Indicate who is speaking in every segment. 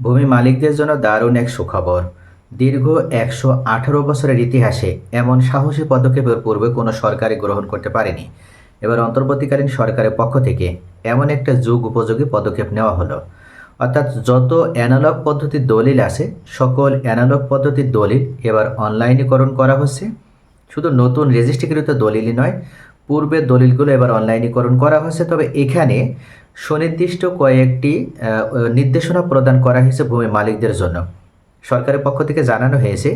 Speaker 1: ভূমি মালিকদের জন্য দারুণ এক সুখবর। দীর্ঘ একশো আঠারো বছরের ইতিহাসে এমন সাহসী পদক্ষেপের পূর্বে কোনো সরকারই গ্রহণ করতে পারেনি। এবার অন্তর্বর্তীকালীন সরকারের পক্ষ থেকে এমন একটা যুগ উপযোগী পদক্ষেপ নেওয়া হলো। অর্থাৎ যত অ্যানালগ পদ্ধতির দলিল আছে, সকল অ্যানালগ পদ্ধতির দলিল এবার অনলাইনীকরণ করা হচ্ছে। শুধু নতুন রেজিস্ট্রিকৃত দলিলই নয় পূর্বের দলিলগুলো এবার অনলাইনীকরণ করা হয়েছে, তবে এখানে সুনির্দিষ্ট কয়েকটি নির্দেশনা প্রদান করা হয়েছে ভূমি মালিকদের জন্য। সরকারের পক্ষ থেকে জানানো হয়েছে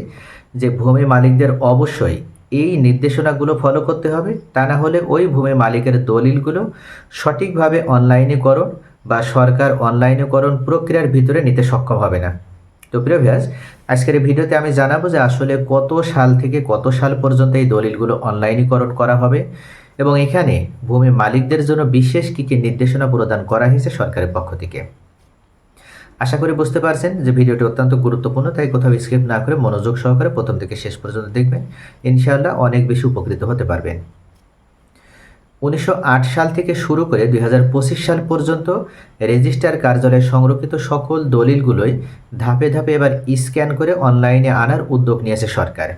Speaker 1: যে ভূমি মালিকদের অবশ্যই এই নির্দেশনাগুলো ফলো করতে হবে। তা না হলে ওই ভূমি মালিকের দলিলগুলো সঠিকভাবে অনলাইনীকরণ বা সরকার অনলাইনীকরণ প্রক্রিয়ার ভিতরে নিতে সক্ষম হবে না। তো প্রিয় ভিউয়ার্স, আজকের এই ভিডিওতে আমি জানাব যে আসলে কত সাল থেকে কত সাল পর্যন্ত এই দলিলগুলো অনলাইনীকরণ করা হবে এবং এখানে ভূমি মালিকদের জন্য বিশেষ কী কী নির্দেশনা প্রদান করা হয়েছে সরকারের পক্ষ থেকে। আশা করি বুঝতে পারছেন যে ভিডিওটি অত্যন্ত গুরুত্বপূর্ণ, তাই কোথাও স্কিপ না করে মনোযোগ সহকারে প্রথম থেকে শেষ পর্যন্ত দেখবেন। ইনশাআল্লাহ অনেক বেশি উপকৃত হতে পারবেন। উনিশশো আট সাল থেকে শুরু করে দুই হাজার পঁচিশ সাল পর্যন্ত রেজিস্ট্রার কার্যালয়ে সংরক্ষিত সকল দলিলগুলোই ধাপে ধাপে এবার স্ক্যান করে অনলাইনে আনার উদ্যোগ নিয়েছে সরকার।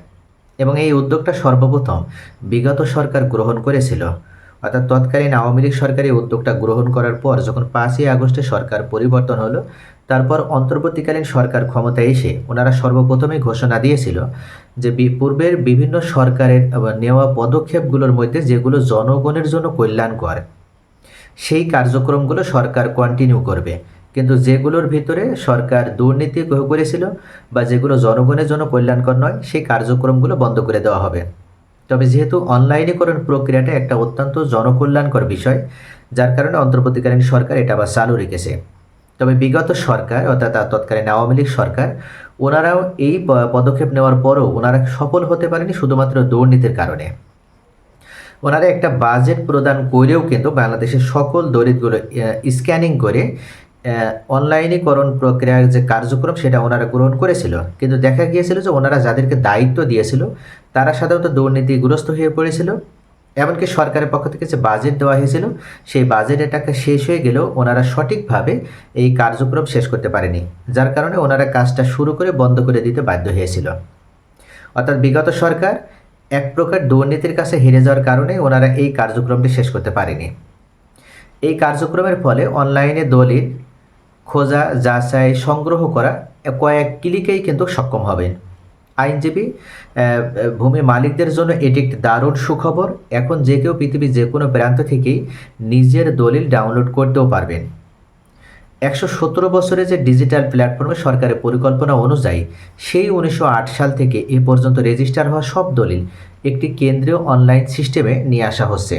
Speaker 1: এবং এই উদ্যোগটা সর্বপ্রথম বিগত সরকার গ্রহণ করেছিল। অর্থাৎ তৎকালীন আওয়ামী লীগ সরকার এই উদ্যোগটা গ্রহণ করার পর যখন পাঁচই আগস্টে সরকার পরিবর্তন হলো, তারপর অন্তর্বর্তীকালীন সরকার ক্ষমতায় এসে ওনারা সর্বপ্রথমে ঘোষণা দিয়েছিল যে পূর্বের বিভিন্ন সরকারের নেওয়া পদক্ষেপগুলোর মধ্যে যেগুলো জনগণের জন্য কল্যাণকর, সেই কার্যক্রমগুলো সরকার কন্টিনিউ করবে। কিন্তু যেগুলোর ভিতরে সরকার দুর্নীতি করেছিল বা যেগুলো জনগণের জন্য কল্যাণকর নয়, সেই কার্যক্রমগুলো বন্ধ করে দেওয়া হবে। তবে যেহেতু অনলাইনীকরণ প্রক্রিয়াটা একটা অত্যন্ত জনকল্যাণকর বিষয়, যার কারণে অন্তর্বর্তীকালীন সরকার এটা আবার চালু রেখেছে। তবে বিগত সরকার, অর্থাৎ তৎকালীন আওয়ামী লীগ সরকার, ওনারাও এই পদক্ষেপ নেওয়ার পরও ওনারা সফল হতে পারেনি শুধুমাত্র দুর্নীতির কারণে। ওনারা একটা বাজেট প্রদান করেও কিন্তু বাংলাদেশের সকল দরিদ্রগুলো স্ক্যানিং করে অনলাইনীকরণ প্রক্রিয়ার যে কার্যক্রম, সেটা ওনারা গ্রহণ করেছিল। কিন্তু দেখা গিয়েছিল যে ওনারা যাদেরকে দায়িত্ব দিয়েছিল, তারা সাধারণত দুর্নীতিগ্রস্ত হয়ে পড়েছিল। এমনকি সরকারের পক্ষ থেকে যে বাজেট দেওয়া হয়েছিল, সেই বাজেটের টাকা শেষ হয়ে গেলেও ওনারা সঠিকভাবে এই কার্যক্রম শেষ করতে পারেনি। যার কারণে ওনারা কাজটা শুরু করে বন্ধ করে দিতে বাধ্য হয়েছিল। অর্থাৎ বিগত সরকার এক প্রকার দুর্নীতির কাছে হেরে যাওয়ার কারণে ওনারা এই কার্যক্রমটি শেষ করতে পারেনি। এই কার্যক্রমের ফলে অনলাইনে দলিল খোঁজা, যাচাই, সংগ্রহ করা কয়েক ক্লিকেই কিন্তু সক্ষম হবেন। আইনজীবী ভূমি মালিকদের জন্য এটি একটি দারুণ সুখবর। এখন যে কেউ পৃথিবীর যে কোনো প্রান্ত থেকেই নিজের দলিল ডাউনলোড করতেও পারবেন। একশো সতেরো বছরে যে ডিজিটাল প্ল্যাটফর্মে সরকারের পরিকল্পনা অনুযায়ী সেই উনিশশো আট সাল থেকে এ পর্যন্ত রেজিস্টার হওয়া সব দলিল একটি কেন্দ্রীয় অনলাইন সিস্টেমে নিয়ে আসা হচ্ছে।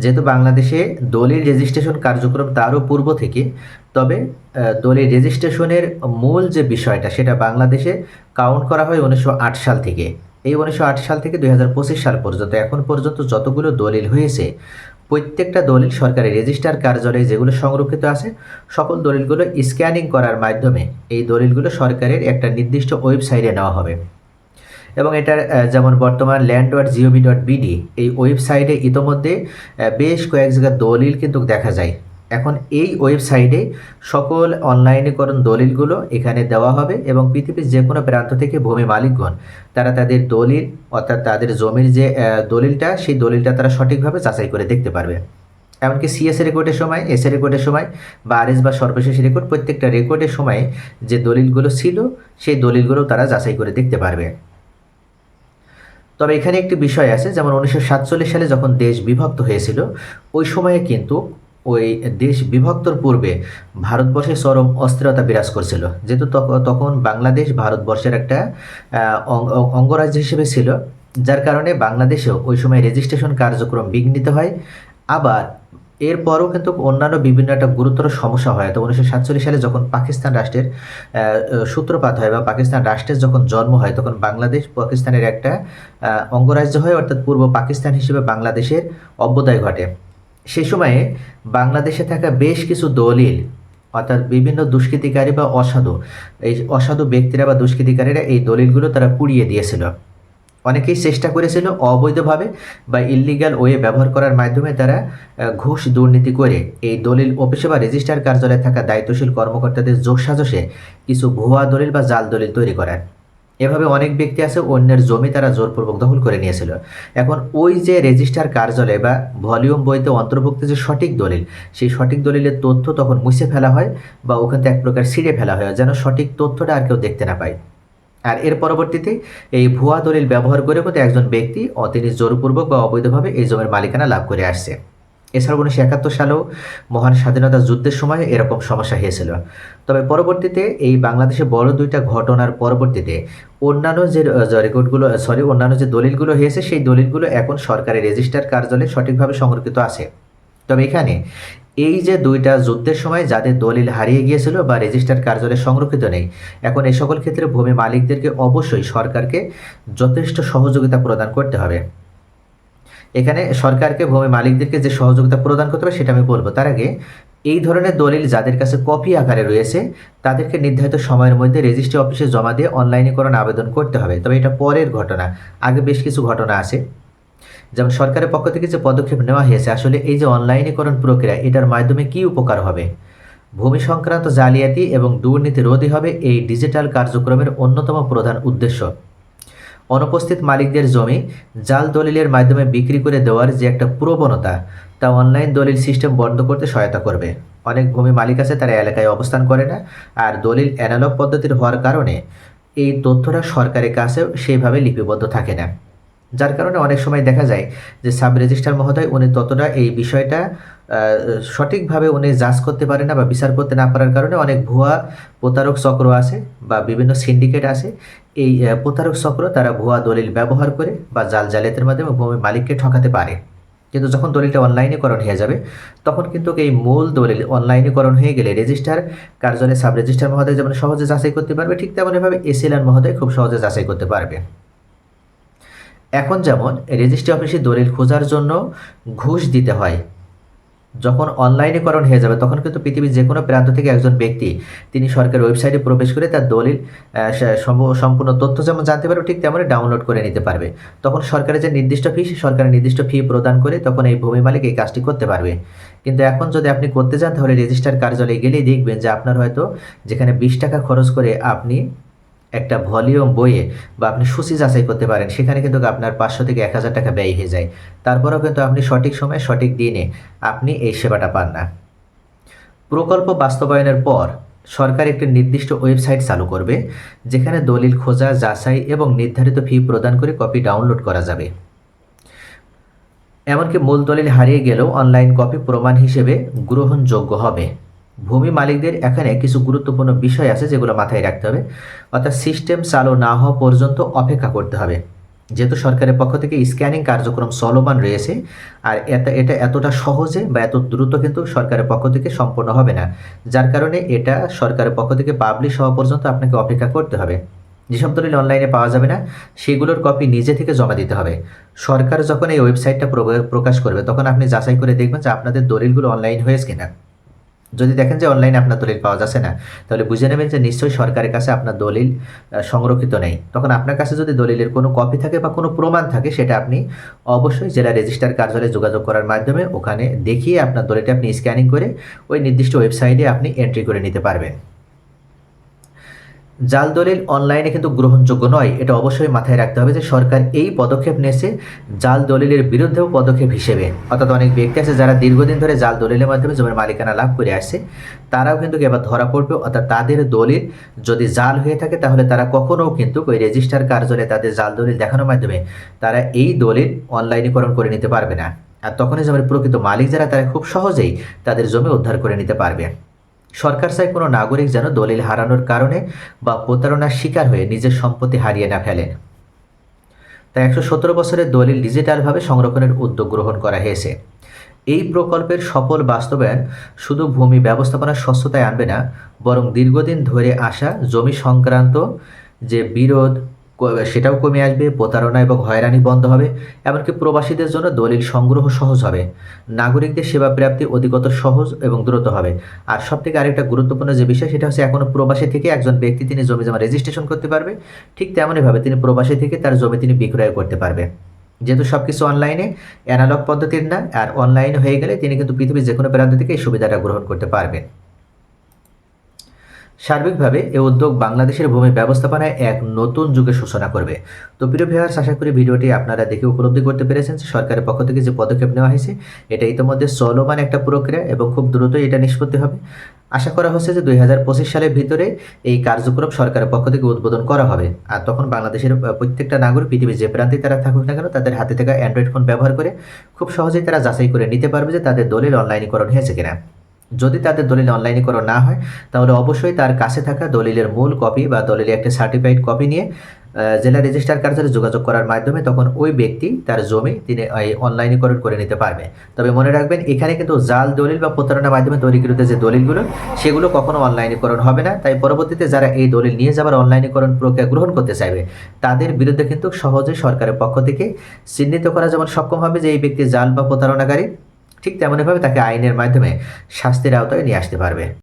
Speaker 1: যেহেতু বাংলাদেশে দলিল রেজিস্ট্রেশন কার্যক্রম তারও পূর্ব থেকে, তবে দলিল রেজিস্ট্রেশনের মূল যে বিষয়টা সেটা বাংলাদেশে কাউন্ট করা হয় উনিশশো আট সাল থেকে। এই উনিশশো আট সাল থেকে দুই হাজার পঁচিশ সাল পর্যন্ত, এখন পর্যন্ত যতগুলো দলিল হয়েছে, প্রত্যেকটা দলিল সরকারি রেজিস্টার কার্যালয়ে যেগুলো সংরক্ষিত আছে, সকল দলিলগুলো স্ক্যানিং করার মাধ্যমে এই দলিলগুলো সরকারের একটা নির্দিষ্ট ওয়েবসাইটে নেওয়া হবে। এবং এটার যেমন বর্তমান land dot GOV dot BD এই ওয়েবসাইটে ইতোমধ্যে বেশ কয়েক জায়গায় দলিল কিন্তু দেখা যায়। এখন এই ওয়েবসাইটে সকল অনলাইনীকরণ দলিলগুলো এখানে দেওয়া হবে এবং পৃথিবীর যে কোনো প্রান্ত থেকে ভূমি মালিকগণ, তারা তাদের দলিল, অর্থাৎ তাদের জমির যে দলিলটা, সেই দলিলটা তারা সঠিকভাবে যাচাই করে দেখতে পারবে। এমনকি সিএস রেকর্ডের সময় এস রেকর্ডের সময় বা আরএস বা সর্বশেষ রেকর্ড প্রত্যেকটা রেকর্ডের সময় যে দলিলগুলো ছিল, সেই দলিলগুলো তারা যাচাই করে দেখতে পারবে। তবে এখানে একটি বিষয় আছে, যেমন উনিশশো সাতচল্লিশ সালে যখন দেশ বিভক্ত হয়েছিল, ওই সময়ে কিন্তু ওই দেশ বিভক্তর পূর্বে ভারতবর্ষে চরম অস্থিরতা বিরাজ করছিল। যেহেতু তখ- তখন বাংলাদেশ ভারতবর্ষের একটা অঙ্গরাজ্য হিসেবে ছিল, যার কারণে বাংলাদেশেও ওই সময় রেজিস্ট্রেশন কার্যক্রম বিঘ্নিত হয়। আবার এরপরও কিন্তু অন্যান্য বিভিন্ন একটা গুরুতর সমস্যা হয়। তো উনিশশো সাতচল্লিশ সালে যখন পাকিস্তান রাষ্ট্রের সূত্রপাত হয় বা পাকিস্তান রাষ্ট্রের যখন জন্ম হয়, তখন বাংলাদেশ পাকিস্তানের একটা অঙ্গরাজ্য হয়, অর্থাৎ পূর্ব পাকিস্তান হিসেবে বাংলাদেশের অভ্যুদয় ঘটে। সে সময়ে বাংলাদেশে থাকা বেশ কিছু দলিল, অর্থাৎ বিভিন্ন দুষ্কৃতিকারী বা অসাধু, এই অসাধু ব্যক্তিরা বা দুষ্কৃতিকারীরা এই দলিলগুলো তারা পুড়িয়ে দিয়েছিল। অনেকেই চেষ্টা করেছিল অবৈধভাবে বা ইল্লিগাল ওয়ে ব্যবহার করার মাধ্যমে তারা ঘুষ দুর্নীতি করে এই দলিল অফিসে বা রেজিস্ট্রার কার্যালয়ে থাকা দায়িত্বশীল কর্মকর্তাদের যোগসাজশে কিছু ভুয়া দলিল বা জাল দলিল তৈরি করেন এভাবে অনেক ব্যক্তি আছে, অন্যের জমি তারা জোরপূর্বক দখল করে নিয়েছিল। এখন ওই যে রেজিস্ট্রার কার্যালয় বা ভলিউম বইতে অন্তর্ভুক্ত যে সঠিক দলিল, সেই সঠিক দলিলের তথ্য তখন মুছে ফেলা হয় বা ওখান থেকে এক প্রকার ছিঁড়ে ফেলা হয়, যেন সঠিক তথ্যটা আর কেউ দেখতে না পায়। আর এর পরবর্তীতে এই ভুয়া দলিল ব্যবহার করে কিন্তু একজন ব্যক্তি অ- তিনি জোরপূর্বক বা অবৈধভাবে এই জমির মালিকানা লাভ করে আসছে। এছাড়াও উনিশশো একাত্তর সালেও মহান স্বাধীনতা যুদ্ধের সময় এরকম সমস্যা হয়েছিল। তবে পরবর্তীতে এই বাংলাদেশে বড় দুইটা ঘটনার পরবর্তীতে অন্যান্য যে রেকর্ডগুলো সরি অন্যান্য যে দলিলগুলো হয়েছে, সেই দলিলগুলো এখন সরকারি রেজিস্টার কার্যালয়ে সঠিকভাবে সংরক্ষিত আছে। তবে এখানে এই যে দুইটা যুদ্ধের সময় যাদের দলিল হারিয়ে গিয়েছিল বা রেজিস্টার কার্যালয়ে সংরক্ষিত নেই, এখন এই সকল ক্ষেত্রে ভূমি মালিকদেরকে অবশ্যই সরকারকে যথেষ্ট সহযোগিতা প্রদান করতে হবে। এখানে সরকারকে, ভূমি মালিকদেরকে যে সহযোগিতা প্রদান করতে হবে, সেটা আমি বলব। তার আগে এই ধরনের দলিল যাদের কাছে কপি আকারে রয়েছে, তাদেরকে নির্ধারিত সময়ের মধ্যে রেজিস্ট্রি অফিসে জমা দিয়ে অনলাইনে অনলাইনীকরণ আবেদন করতে হবে। তবে এটা পরের ঘটনা। আগে বেশ কিছু ঘটনা আছে। যেমন সরকারের পক্ষ থেকে যে পদক্ষেপ নেওয়া হয়েছে, আসলে এই যে অনলাইনীকরণ প্রক্রিয়া, এটার মাধ্যমে কি উপকার হবে? ভূমি সংক্রান্ত জালিয়াতি এবং দুর্নীতি রোধই হবে এই ডিজিটাল কার্যক্রমের অন্যতম প্রধান উদ্দেশ্য। অনুপস্থিত মালিকদের জমি জাল দলিলের মাধ্যমে বিক্রি করে দেওয়ার যে একটা প্রবণতা, তা অনলাইন দলিল সিস্টেম বন্ধ করতে সহায়তা করবে। অনেক ভূমি মালিক আছে, তারা এলাকায় অবস্থান করে না, আর দলিল অ্যানালগ পদ্ধতির হওয়ার কারণে এই তথ্যটা সরকারের কাছে সেইভাবে লিপিবদ্ধ থাকে না। যার কারণে অনেক সময় দেখা যায় যে সাব রেজিস্ট্রার মহোদয়, উনি ততটা এই বিষয়টা সঠিকভাবে উনি যাচ করতে পারে না বা বিচার করতে না পারার কারণে অনেক ভুয়া প্রতারক চক্র আছে বা বিভিন্ন সিন্ডিকেট আছে। এই প্রতারক চক্র তারা ভুয়া দলিল ব্যবহার করে বা জাল জালিয়াতের মাধ্যমে ভূমি মালিককে ঠকাতে পারে। কিন্তু যখন দলিলটা অনলাইনীকরণ হয়ে যাবে, তখন কিন্তু এই মূল দলিল অনলাইনীকরণ হয়ে গেলে রেজিস্টার কার্যালয়ে সাব রেজিস্ট্রার মহোদয় যেমন সহজে যাচাই করতে পারবে, ঠিক তেমনভাবে এসিএলআর মহোদয় খুব সহজে যাচাই করতে পারবে। এখন যেমন রেজিস্ট্রি অফিসে দলিল খোঁজার জন্য ঘুষ দিতে হয়। যখন অনলাইনীকরণ হয়ে যাবে, তখন কিন্তু পৃথিবীর যে কোনো প্রান্ত থেকে একজন ব্যক্তি, তিনি সরকারের ওয়েবসাইটে প্রবেশ করে তার দলিল সম্পূর্ণ- তথ্য যেমন জানতে পারবে, ঠিক তেমনই ডাউনলোড করে নিতে পারবে। তখন সরকারের যে নির্দিষ্ট ফি সরকারের নির্দিষ্ট ফি প্রদান করে তখন এই ভূমি মালিক এই কাজটি করতে পারবে। কিন্তু এখন যদি আপনি করতে চান তাহলে রেজিস্টার কার্যালয়ে গেলেই দেখবেন যে আপনার হয়তো যেখানে বিশ টাকা খরচ করে আপনি একটা ভলিউম বইয়ে বা আপনি সূচি যাচাই করতে পারেন, সেখানে কিন্তু আপনার পাঁচশো থেকে এক হাজার টাকা ব্যয় হয়ে যায়। তারপরেও কিন্তু আপনি সঠিক সময়ে সঠিক দিনে আপনি এই সেবাটা পান না। প্রকল্প বাস্তবায়নের পর সরকার একটি নির্দিষ্ট ওয়েবসাইট চালু করবে, যেখানে দলিল খোঁজা, যাচাই এবং নির্ধারিত ফি প্রদান করে কপি ডাউনলোড করা যাবে। এমনকি মূল দলিল হারিয়ে গেলেও অনলাইন কপি প্রমাণ হিসেবে গ্রহণযোগ্য হবে। ভূমি মালিকদের এখানে কিছু গুরুত্বপূর্ণ বিষয় আছে যেগুলো মাথায় রাখতে হবে। অর্থাৎ সিস্টেম চালু না হওয়া পর্যন্ত অপেক্ষা করতে হবে। যেহেতু সরকারের পক্ষ থেকে স্ক্যানিং কার্যক্রম চলমান রয়েছে, আর এটা এটা এতটা সহজে বা এত দ্রুত কিন্তু সরকারের পক্ষ থেকে সম্পন্ন হবে না। যার কারণে এটা সরকারের পক্ষ থেকে পাবলিশ হওয়া পর্যন্ত আপনাকে অপেক্ষা করতে হবে। যেসব দলিল অনলাইনে পাওয়া যাবে না, সেগুলোর কপি নিজে থেকে জমা দিতে হবে। সরকার যখন এই ওয়েবসাইটটা প্রকাশ করবে, তখন আপনি যাচাই করে দেখবেন যে আপনাদের দলিলগুলো অনলাইন হয়েছে কিনা। যদি দেখেন যে অনলাইনে আপনার দলিল পাওয়া যাচ্ছে না, তাহলে বুঝে নেবেন যে নিশ্চয়ই সরকারের কাছে আপনার দলিল সংরক্ষিত নেই। তখন আপনার কাছে যদি দলিলের কোনো কপি থাকে বা কোনো প্রমাণ থাকে, সেটা আপনি অবশ্যই জেলা রেজিস্টার কার্যালয়ে যোগাযোগ করার মাধ্যমে ওখানে দেখিয়ে আপনার দলিলটা আপনি স্ক্যানিং করে ওই নির্দিষ্ট ওয়েবসাইটে আপনি এন্ট্রি করে নিতে পারবেন। জাল দলিল অনলাইনে কিন্তু গ্রহণযোগ্য নয়। এটা অবশ্যই মাথায় রাখতে হবে যে সরকার এই পদক্ষেপ নিয়েছে জাল দলিলের বিরুদ্ধেও পদক্ষেপ হিসেবে। অর্থাৎ অনেক ব্যক্তি আছে যারা দীর্ঘদিন ধরে জাল দলিলের মাধ্যমে জমির মালিকানা লাভ করে আসছে। তারাও কিন্তু এবার ধরা পড়বে। অর্থাৎ তাদের দলিল যদি জাল হয়ে থাকে তাহলে তারা কখনোও কিন্তু ওই রেজিস্টার কার্যালয়ে তাদের জাল দলিল দেখানোর মাধ্যমে তারা এই দলিল অনলাইনীকরণ করে নিতে পারবে না। আর তখনই জমির প্রকৃত মালিক যারা, তারা খুব সহজেই তাদের জমি উদ্ধার করে নিতে পারবে। সরকার চায় কোনো নাগরিক যেন দলিল হারানোর কারণে বা প্রতারণার শিকার হয়ে নিজের সম্পত্তি হারিয়ে না ফেলেন। তাই একশো সতেরো বছরের দলিল ডিজিটালভাবে সংরক্ষণের উদ্যোগ গ্রহণ করা হয়েছে। এই প্রকল্পের সফল বাস্তবায়ন শুধু ভূমি ব্যবস্থাপনার স্বচ্ছতায় আনবে না, বরং দীর্ঘদিন ধরে আসা জমি সংক্রান্ত যে বিরোধ সেটাও কমে আসবে, প্রতারণা এবং হয়রানি বন্ধ হবে, এমনকি প্রবাসীদের জন্য দলিল সংগ্রহ সহজ হবে। নাগরিকদের সেবা প্রাপ্তি অধিকতর সহজ এবং দ্রুত হবে। আর সব থেকে আরেকটা গুরুত্বপূর্ণ যে বিষয়, সেটা হচ্ছে এখনও প্রবাসী থেকে একজন ব্যক্তি তিনি জমি জমা রেজিস্ট্রেশন করতে পারবে। ঠিক তেমনইভাবে তিনি প্রবাসী থেকে তার জমি তিনি বিক্রয় করতে পারবে। যেহেতু সব কিছু অনলাইনে অ্যানালগ পদ্ধতির না, আর অনলাইন হয়ে গেলে তিনি কিন্তু পৃথিবীর যে কোনো প্রান্ত থেকে এই সুবিধাটা গ্রহণ করতে পারবেন। সার্বিকভাবে এ উদ্যোগ বাংলাদেশের ভূমি ব্যবস্থাপনায় এক নতুন যুগের সূচনা করবে। তো প্রিয় ভিউয়ার্স আশা করি ভিডিওটি আপনারা দেখে উপলব্ধি করতে পেরেছেন সরকারের পক্ষ থেকে যে পদক্ষেপ নেওয়া হয়েছে, এটা ইতিমধ্যে চলমান একটা প্রক্রিয়া এবং খুব দ্রুতই এটা নিষ্পত্তি হবে। আশা করা হচ্ছে যে দুই হাজার পঁচিশ সালের ভিতরে এই কার্যক্রম সরকারের পক্ষ থেকে উদ্বোধন করা হবে। আর তখন বাংলাদেশের প্রত্যেকটা নাগরিক, পৃথিবীর যে প্রান্তে তারা থাকুক না কেন, তাদের হাতে থাকা অ্যান্ড্রয়েড ফোন ব্যবহার করে খুব সহজেই তারা যাচাই করে নিতে পারবে যে তাদের দলিল অনলাইনীকরণ হয়েছে কিনা। যদি তাদের দলিল অনলাইনীকরণ না হয়, তাহলে অবশ্যই তার কাছে থাকা দলিলের মূল কপি বা দলিলের একটা সার্টিফাইড কপি নিয়ে জেলা রেজিস্ট্রার কার্যালয়ে যোগাযোগ করার মাধ্যমে তখন ওই ব্যক্তি তার জমি তিনি অনলাইনীকরণ করে নিতে পারবে। তবে মনে রাখবেন, এখানে কিন্তু জাল দলিল বা প্রতারণার মাধ্যমে তৈরিকৃত যে দলিলগুলো, সেগুলো কখনো অনলাইনীকরণ হবে না। তাই পরবর্তীতে যারা এই দলিল নিয়ে যাবার অনলাইনীকরণ প্রক্রিয়া গ্রহণ করতে চাইবে, তাদের বিরুদ্ধে কিন্তু সহজে সরকারের পক্ষ থেকে চিহ্নিত করা যেমন সক্ষম হবে যে এই ব্যক্তি জাল বা প্রতারণাকারী ঠিক তেমনইভাবে তাকে আইনের মাধ্যমে শাস্তির আওতায় নিয়ে আসতে পারবে।